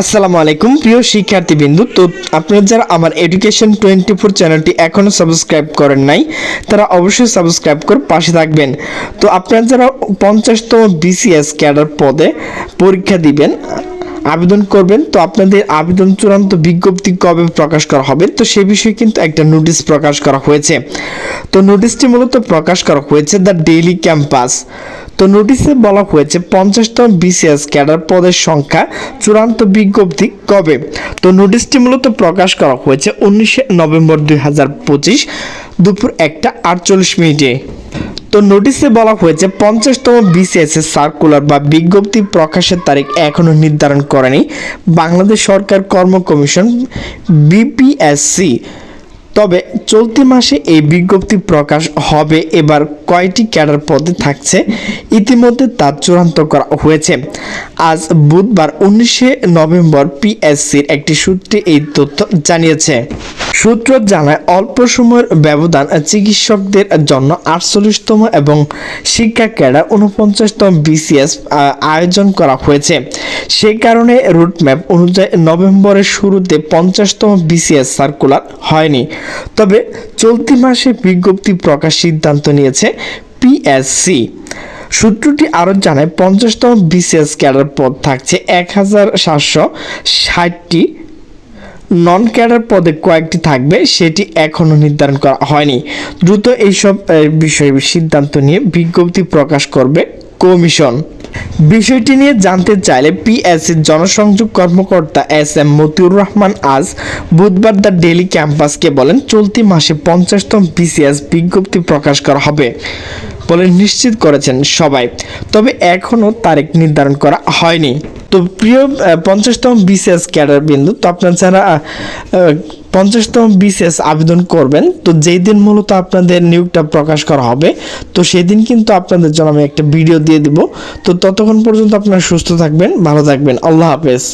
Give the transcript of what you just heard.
আসসালামু আলাইকুম, প্রিয় শিক্ষার্থীবৃন্দু। তো আপনারা যারা আমার এডুকেশন টোয়েন্টি ফোর চ্যানেলটি এখনও সাবস্ক্রাইব করেন নাই, তারা অবশ্যই সাবস্ক্রাইব করে পাশে থাকবেন। তো আপনারা যারা পঞ্চাশতম বিসিএস ক্যাডার পদে পরীক্ষা দিবেন আবেদন করবেন, তো আপনাদের আবেদন চূড়ান্ত বিজ্ঞপ্তি কবে প্রকাশ করা হবে? তো সে বিষয়ে কিন্তু একটা নোটিশ প্রকাশ করা হয়েছে। তো নোটিশটি মূলত প্রকাশ করা হয়েছে দ্য ডেইলি ক্যাম্পাস। তো নোটিশে বলা হয়েছে পঞ্চাশতম বিসিএস ক্যাডার পদের সংখ্যা চূড়ান্ত বিজ্ঞপ্তি কবে? তো নোটিশটি মূলত প্রকাশ করা হয়েছে উনিশে নভেম্বর দুই হাজার পঁচিশ দুপুর একটা আটচল্লিশ মিনিটে। তো নোটিশে বলা হয়েছে পঞ্চাশতম বিসিএস এর সার্কুলার বা বিজ্ঞপ্তি প্রকাশের তারিখ এখনও নির্ধারণ করেনি। বাংলাদেশ সরকার কর্ম কমিশন বিপিএসসি তবে চলতি মাসে এই বিজ্ঞপ্তি প্রকাশ হবে, এবার কয়টি ক্যাডার পদে থাকছে ইতিমধ্যে তা চূড়ান্ত করা হয়েছে। আজ বুধবার উনিশে নভেম্বর পিএসসির একটি সূত্রে এই তথ্য জানিয়েছে। সূত্র জানায় অল্প সময়ের ব্যবধান চিকিৎসকদের জন্য আটচল্লিশতম এবং শিক্ষা ক্যাডার উনপঞ্চাশতম বিসিএস আয়োজন করা হয়েছে। সেই কারণে রুটম্যাপ অনুযায়ী নভেম্বরের শুরুতে পঞ্চাশতম বিসিএস সার্কুলার হয়নি। তবে চলতি মাসে বিজ্ঞপ্তি প্রকাশ সিদ্ধান্ত নিয়েছে পিএসসি। সূত্রটি আরও জানায়, পঞ্চাশতম বিসিএস ক্যাডার পদ থাকছে এক হাজার সাতশো ষাটটি নন ক্যাডার পদে কয়েকটি থাকবে, সেটি এখনও নির্ধারণ করা হয়নি। দ্রুত এইসব বিষয়ে সিদ্ধান্ত নিয়ে বিজ্ঞপ্তি প্রকাশ করবে কমিশন। বিষয়টি নিয়ে জানতে চাইলে পিএসসির জনসংযোগ কর্মকর্তা এস এম মতিউর রহমান আজ বুধবার দ্য ডেলি ক্যাম্পাসকে বলেন, চলতি মাসে পঞ্চাশতম বিসিএস বিজ্ঞপ্তি প্রকাশ করা হবে বলে নিশ্চিত করেছেন সবাই। তবে এখনও তারিখ নির্ধারণ করা হয়নি। তো প্রিয় পঞ্চাশতম বিসিএস ক্যাডার বিন্দু তো আপনার যারা পঞ্চাশতম বিসিএস আবেদন করবেন, তো যেই দিন মূলত আপনাদের নিয়োগটা প্রকাশ করা হবে, তো সেই দিন কিন্তু আপনাদের জন্য আমি একটা ভিডিও দিয়ে দিব। তো ততক্ষণ পর্যন্ত আপনারা সুস্থ থাকবেন, ভালো থাকবেন। আল্লাহ হাফেজ।